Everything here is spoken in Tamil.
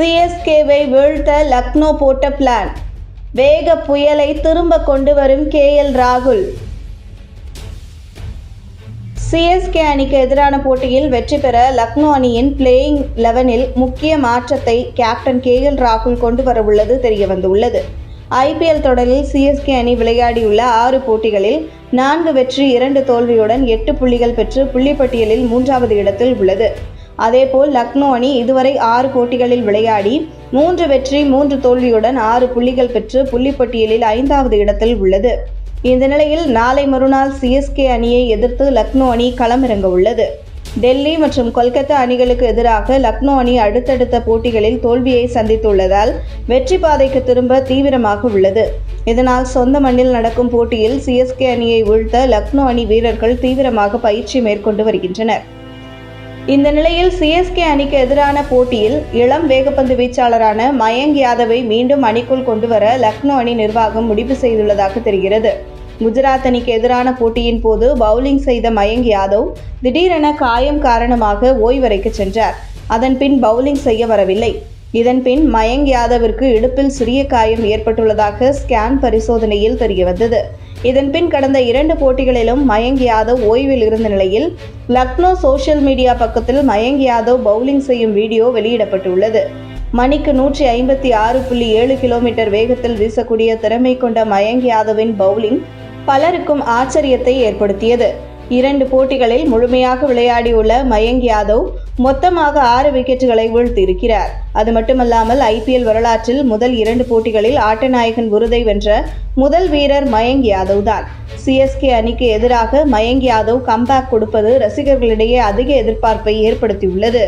சிஎஸ்கேவை வீழ்த்த லக்னோ போட்ட பிளான் வேக புயலை திரும்ப கொண்டு வரும் கே எல் ராகுல். சிஎஸ்கே அணிக்கு எதிரான போட்டியில் வெற்றி பெற லக்னோ அணியின் பிளேயிங் லெவனில் முக்கிய மாற்றத்தை கேப்டன் கே எல் ராகுல் கொண்டு வரவுள்ளது தெரியவந்துள்ளது ஐபிஎல் தொடரில் சிஎஸ்கே அணி விளையாடியுள்ள ஆறு போட்டிகளில் நான்கு வெற்றி இரண்டு தோல்வியுடன் எட்டு புள்ளிகள் பெற்று புள்ளிப்பட்டியலில் மூன்றாவது இடத்தில் உள்ளது. அதேபோல் லக்னோ அணி இதுவரை ஆறு போட்டிகளில் விளையாடி மூன்று வெற்றி மூன்று தோல்வியுடன் ஆறு புள்ளிகள் பெற்று புள்ளிப்பட்டியலில் ஐந்தாவது இடத்தில் உள்ளது. இந்த நிலையில் நாளை மறுநாள் சிஎஸ்கே அணியை எதிர்த்து லக்னோ அணி களமிறங்க உள்ளது. டெல்லி மற்றும் கொல்கத்தா அணிகளுக்கு எதிராக லக்னோ அணி அடுத்தடுத்த போட்டிகளில் தோல்வியை சந்தித்துள்ளதால் வெற்றி பாதைக்கு திரும்ப தீவிரமாக உள்ளது. இதனால் சொந்த மண்ணில் நடக்கும் போட்டியில் சிஎஸ்கே அணியை வீழ்த்த லக்னோ அணி வீரர்கள் தீவிரமாக பயிற்சி மேற்கொண்டு வருகின்றனர். இந்த நிலையில் சிஎஸ்கே அணிக்கு எதிரான போட்டியில் இளம் வேகப்பந்து வீச்சாளரான மயங்க் யாதவை மீண்டும் அணிக்குள் கொண்டுவர லக்னோ அணி நிர்வாகம் முடிவு செய்துள்ளதாக தெரிகிறது. குஜராத் அணிக்கு எதிரான போட்டியின் போது பவுலிங் செய்த மயங்க் யாதவ் திடீரென காயம் காரணமாக ஓய்வறைக்கு சென்றார். அதன் பின் பவுலிங் செய்ய வரவில்லை. இதன்பின் மயங்க் யாதவிற்கு இடுப்பில் சிறிய காயம் ஏற்பட்டுள்ளதாக ஸ்கேன் பரிசோதனையில் தெரியவந்தது. இதன்பின் கடந்த இரண்டு போட்டிகளிலும் மயங்க் யாதவ் ஓய்வில் இருந்த நிலையில் லக்னோ சோஷியல் மீடியா பக்கத்தில் மயங்க் யாதவ் பவுலிங் செய்யும் வீடியோ வெளியிடப்பட்டுள்ளது. மணிக்கு நூற்றி ஐம்பத்தி ஆறு புள்ளி ஏழு கிலோமீட்டர் வேகத்தில் வீசக்கூடிய திறமை கொண்ட மயங்க் யாதவின் பவுலிங் பலருக்கும் ஆச்சரியத்தை ஏற்படுத்தியது. இரண்டு போட்டிகளில் முழுமையாக விளையாடியுள்ள மயங்க் யாதவ் மொத்தமாக ஆறு விக்கெட்டுகளை வீழ்த்தியிருக்கிறார். அது மட்டுமல்லாமல் ஐபிஎல் வரலாற்றில் முதல் இரண்டு போட்டிகளில் ஆட்டநாயகன் விருதை வென்ற முதல் வீரர் மயங்க் யாதவ் தான். சிஎஸ்கே அணிக்கு எதிராக மயங்க் யாதவ் கம்பேக் கொடுப்பது ரசிகர்களிடையே அதிக எதிர்பார்ப்பை ஏற்படுத்தியுள்ளது.